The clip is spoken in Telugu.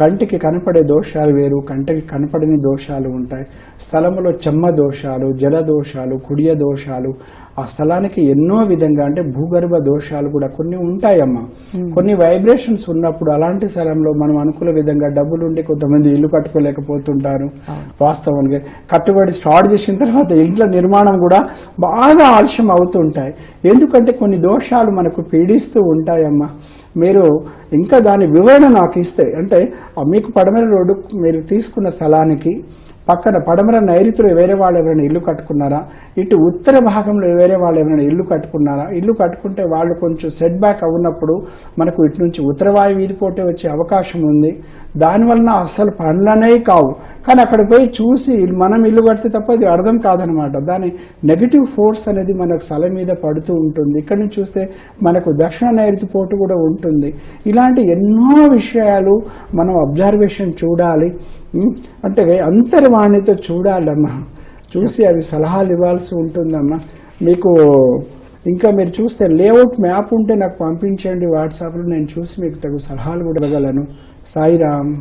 కంటికి కనపడే దోషాలు వేరు కంటికి కనపడని దోషాలు ఉంటాయి. స్థలములో చెమ్మ దోషాలు జల దోషాలు కుడియ దోషాలు ఆ స్థలానికి ఎన్నో విధంగా అంటే భూగర్భ దోషాలు కూడా కొన్ని ఉంటాయమ్మా. కొన్ని వైబ్రేషన్స్ ఉన్నప్పుడు అలాంటి స్థలంలో మనం అనుకున్న విధంగా డబ్బులు ఉండి కొంతమంది ఇల్లు కట్టుకోలేకపోతుంటారు. వాస్తవానికి కట్టుబడి స్టార్ట్ చేసిన తర్వాత ఇంట్లో నిర్మాణం కూడా బాగా ఆలస్యం అవుతుంటాయి. ఎందుకంటే కొన్ని దోషాలు మనకు పీడిస్తూ ఉంటాయమ్మా. మీరు ఇంకా దాని వివరణ నాకు ఇస్తే అంటే మీకు పడమర రోడ్డు మీరు తీసుకున్న స్థలానికి పక్కన పడమర నైరుతిలో వేరే వాళ్ళు ఎవరైనా ఇల్లు కట్టుకున్నారా? ఇటు ఉత్తర భాగంలో వేరే వాళ్ళు ఎవరైనా ఇల్లు కట్టుకున్నారా? ఇల్లు కట్టుకుంటే వాళ్ళు కొంచెం సెట్ బ్యాక్ అవున్నప్పుడు మనకు ఇటు నుంచి ఉత్తర వీధి పోటీ వచ్చే అవకాశం ఉంది. దానివలన అసలు పనులనే కావు. కానీ అక్కడ పోయి చూసి మనం ఇల్లు కడితే తప్ప అది అర్థం కాదనమాట. దాని నెగిటివ్ ఫోర్స్ అనేది మనకు స్థలం మీద పడుతూ ఉంటుంది. ఇక్కడ నుంచి చూస్తే మనకు దక్షిణ నైరుతి పోటు కూడా ఉంటుంది. ఇలాంటి ఎన్నో విషయాలు మనం అబ్జర్వేషన్ చూడాలి. అంటే అంతర్వాణితో చూడాలమ్మా. చూసి అవి సలహాలు ఇవ్వాల్సి ఉంటుందమ్మా. మీకు ఇంకా మీరు చూస్తే లేఅవుట్ మ్యాప్ ఉంటే నాకు పంపించండి వాట్సాప్లో నేను చూసి మీకు తగు సలహాలు కూడా ఇవ్వగలను. సాయిరామ్.